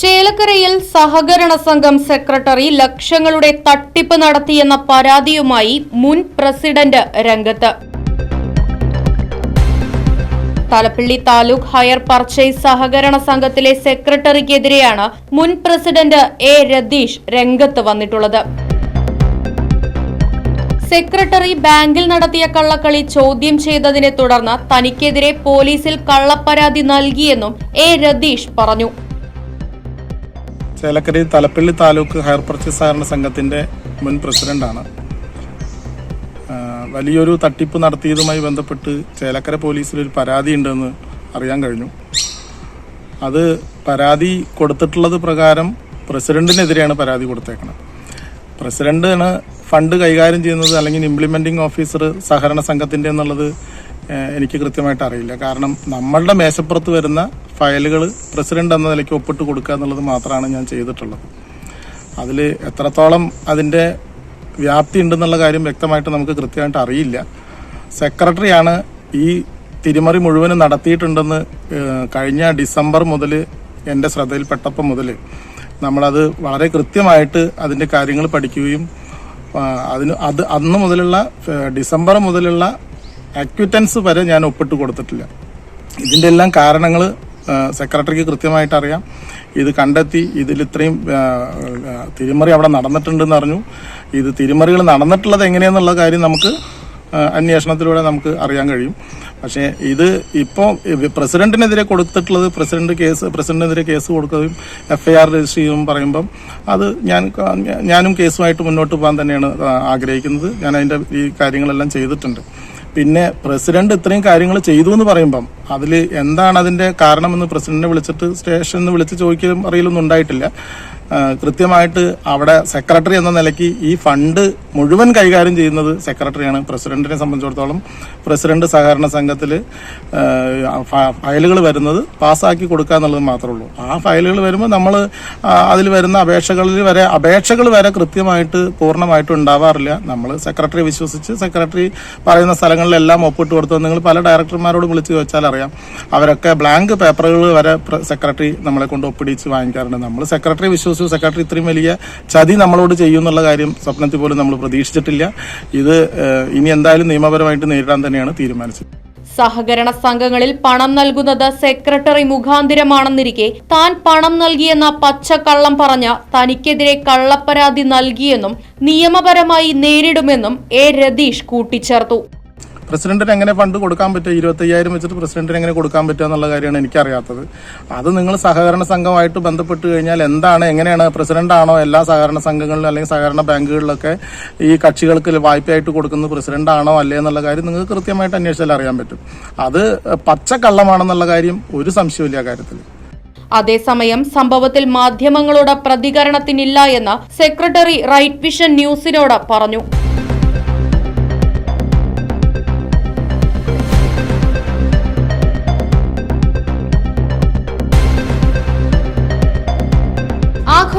ചേലക്കരയിൽ സഹകരണ സംഘം സെക്രട്ടറി ലക്ഷങ്ങളുടെ തട്ടിപ്പ് നടത്തിയെന്ന പരാതിയുമായി മുൻ പ്രസിഡന്റ് രംഗത്ത്. തലപ്പള്ളി താലൂക്ക് ഹയർ പർച്ചേസ് സഹകരണ സംഘത്തിലെ സെക്രട്ടറിക്കെതിരെയാണ് മുൻ പ്രസിഡന്റ് എ രതീഷ് രംഗത്ത് വന്നിട്ടുള്ളത്. സെക്രട്ടറി ബാങ്കിൽ നടത്തിയ കള്ളക്കളി ചോദ്യം ചെയ്തതിനെ തുടർന്ന് തനിക്കെതിരെ പോലീസിൽ കള്ളപ്പരാതി നൽകിയെന്നും എ രതീഷ് പറഞ്ഞു. ചേലക്കര തലപ്പള്ളി താലൂക്ക് ഹയർ പർച്ചേസ് സഹകരണ സംഘത്തിന്റെ മുൻ പ്രസിഡന്റാണ് വലിയൊരു തട്ടിപ്പ് നടത്തിയതുമായി ബന്ധപ്പെട്ട് ചേലക്കര പോലീസിലൊരു പരാതി ഉണ്ടെന്ന് അറിയാൻ കഴിഞ്ഞു. അത് പരാതി കൊടുത്തിട്ടുള്ളത് പ്രകാരം പ്രസിഡന്റിനെതിരെയാണ് പരാതി കൊടുത്തേക്കുന്നത് പ്രസിഡന്റാണ് ഫണ്ട് കൈകാര്യം ചെയ്യുന്നത് അല്ലെങ്കിൽ ഇംപ്ലിമെന്റിംഗ് ഓഫീസർ സഹകരണ സംഘത്തിന്റെ എന്നുള്ളത് എനിക്ക് കൃത്യമായിട്ട് അറിയില്ല. കാരണം നമ്മളുടെ മേശപ്പുറത്ത് വരുന്ന ഫയലുകൾ പ്രസിഡന്റ് എന്ന നിലയ്ക്ക് ഒപ്പിട്ട് കൊടുക്കുക എന്നുള്ളത് മാത്രമാണ് ഞാൻ ചെയ്തിട്ടുള്ളത്. അതിൽ എത്രത്തോളം അതിന്റെ വ്യാപ്തി ഉണ്ടെന്നുള്ള കാര്യം വ്യക്തമായിട്ട് നമുക്ക് കൃത്യമായിട്ട് അറിയില്ല. സെക്രട്ടറിയാണ് ഈ തിരിമറി മുഴുവനും നടത്തിയിട്ടുണ്ടെന്ന് കഴിഞ്ഞ ഡിസംബർ മുതൽ എന്റെ ശ്രദ്ധയിൽപ്പെട്ടപ്പോൾ മുതൽ നമ്മളത് വളരെ കൃത്യമായിട്ട് അതിന്റെ കാര്യങ്ങൾ പഠിക്കുകയും അതിന് അത് അന്ന് മുതലുള്ള ഡിസംബർ മുതലുള്ള അക്വിറ്റൻസ് വരെ ഞാൻ ഒപ്പിട്ട് കൊടുത്തിട്ടില്ല. ഇതിന്റെ എല്ലാം കാരണങ്ങൾ സെക്രട്ടറിക്ക് കൃത്യമായിട്ട് അറിയാം. ഇത് കണ്ടെത്തി ഇതിൽ ഇത്രയും തിരിമറി അവിടെ നടന്നിട്ടുണ്ടെന്ന് അറിഞ്ഞു. ഇത് തിരിമറികൾ നടന്നിട്ടുള്ളത് എങ്ങനെയെന്നുള്ള കാര്യം നമുക്ക് അന്വേഷണത്തിലൂടെ നമുക്ക് അറിയാൻ കഴിയും. പക്ഷേ ഇത് ഇപ്പോൾ പ്രസിഡന്റിനെതിരെ കൊടുത്തിട്ടുള്ളത് പ്രസിഡന്റ് കേസ് പ്രസിഡന്റിനെതിരെ കേസ് കൊടുക്കുകയും എഫ് ഐ ആർ രജിസ്റ്റർ ചെയ്യും പറയുമ്പം അത് ഞാൻ ഞാനും കേസുമായിട്ട് മുന്നോട്ട് പോകാൻ തന്നെയാണ് ആഗ്രഹിക്കുന്നത്. ഞാൻ അതിന്റെ ഈ കാര്യങ്ങളെല്ലാം ചെയ്തിട്ടുണ്ട്. പിന്നെ പ്രസിഡന്റ് ഇത്രയും കാര്യങ്ങൾ ചെയ്തു എന്ന് പറയുമ്പം അതിൽ എന്താണ് അതിന്റെ കാരണമെന്ന് പ്രസിഡന്റിനെ വിളിച്ചിട്ട് സ്റ്റേഷനിൽ വിളിച്ച് ചോദിക്കലും അറിയലൊന്നും ഉണ്ടായിട്ടില്ല. കൃത്യമായിട്ട് അവിടെ സെക്രട്ടറി എന്ന നിലയ്ക്ക് ഈ ഫണ്ട് മുഴുവൻ കൈകാര്യം ചെയ്യുന്നത് സെക്രട്ടറിയാണ്. പ്രസിഡന്റിനെ സംബന്ധിച്ചിടത്തോളം പ്രസിഡന്റ് സഹകരണ സംഘത്തിൽ ഫയലുകൾ വരുന്നത് പാസ്സാക്കി കൊടുക്കുക എന്നുള്ളത് മാത്രമേ ഉള്ളൂ. ആ ഫയലുകൾ വരുമ്പോൾ നമ്മൾ അതിൽ വരുന്ന അപേക്ഷകളിൽ വരെ അപേക്ഷകൾ വരെ കൃത്യമായിട്ട് പൂർണമായിട്ടും ഉണ്ടാവാറില്ല. നമ്മൾ സെക്രട്ടറി വിശ്വസിച്ച് സെക്രട്ടറി പറയുന്ന സ്ഥലങ്ങളിലെല്ലാം ഒപ്പിട്ട് കൊടുത്തു നിങ്ങൾ പല ഡയറക്ടർമാരോടും വിളിച്ച് ചോദിച്ചാൽ അറിയാം അവരൊക്കെ ബ്ലാങ്ക് പേപ്പറുകൾ വരെ സെക്രട്ടറി നമ്മളെ കൊണ്ട് ഒപ്പിടിച്ച് വാങ്ങിക്കാറുണ്ട്. നമ്മൾ സെക്രട്ടറി വിശ്വസിച്ചു. സെക്രട്ടറി ഇത്രയും വലിയ ചതി നമ്മളോട് ചെയ്യും എന്നുള്ള കാര്യം സ്വപ്നത്തിൽ പോലും നമ്മൾ പ്രതീക്ഷിച്ചിട്ടില്ല. ഇത് ഇനി എന്തായാലും നിയമപരമായിട്ട് നേരിടാൻ തന്നെയാണ് തീരുമാനിച്ചത്. സഹകരണ സംഘങ്ങളിൽ പണം നൽകുന്നത് സെക്രട്ടറി മുഖാന്തിരമാണെന്നിരിക്കെ താൻ പണം നൽകിയെന്ന പച്ചക്കള്ളം പറഞ്ഞ തനിക്കെതിരെ കള്ളപ്പരാതി നൽകിയെന്നും നിയമപരമായി നേരിടുമെന്നും എ രതീഷ് കൂട്ടിച്ചേർത്തു. പ്രസിഡന്റിന് എങ്ങനെ ഫണ്ട് കൊടുക്കാൻ പറ്റുക ഇരുപത്തയ്യായിരം വെച്ചിട്ട് പ്രസിഡന്റിന് എങ്ങനെ കൊടുക്കാൻ പറ്റുക എന്നുള്ള കാര്യമാണ് എനിക്കറിയാത്തത്. അത് നിങ്ങൾ സഹകരണ സംഘമായിട്ട് ബന്ധപ്പെട്ട് കഴിഞ്ഞാൽ എന്താണ് എങ്ങനെയാണ് പ്രസിഡന്റ് ആണോ എല്ലാ സഹകരണ സംഘങ്ങളിലും അല്ലെങ്കിൽ സഹകരണ ബാങ്കുകളിലൊക്കെ ഈ കക്ഷികൾക്ക് വായ്പയായിട്ട് കൊടുക്കുന്നത് പ്രസിഡന്റ് ആണോ അല്ലേ എന്നുള്ള കാര്യം നിങ്ങൾക്ക് കൃത്യമായിട്ട് അന്വേഷിച്ചാൽ അറിയാൻ പറ്റും. അത് പച്ചക്കള്ളമാണെന്നുള്ള കാര്യം ഒരു സംശയമില്ല കാര്യത്തിൽ. അതേസമയം സംഭവത്തിൽ മാധ്യമങ്ങളോട് പ്രതികരണത്തിനില്ല എന്ന് സെക്രട്ടറി റൈറ്റ് വിഷൻ ന്യൂസിനോട് പറഞ്ഞു.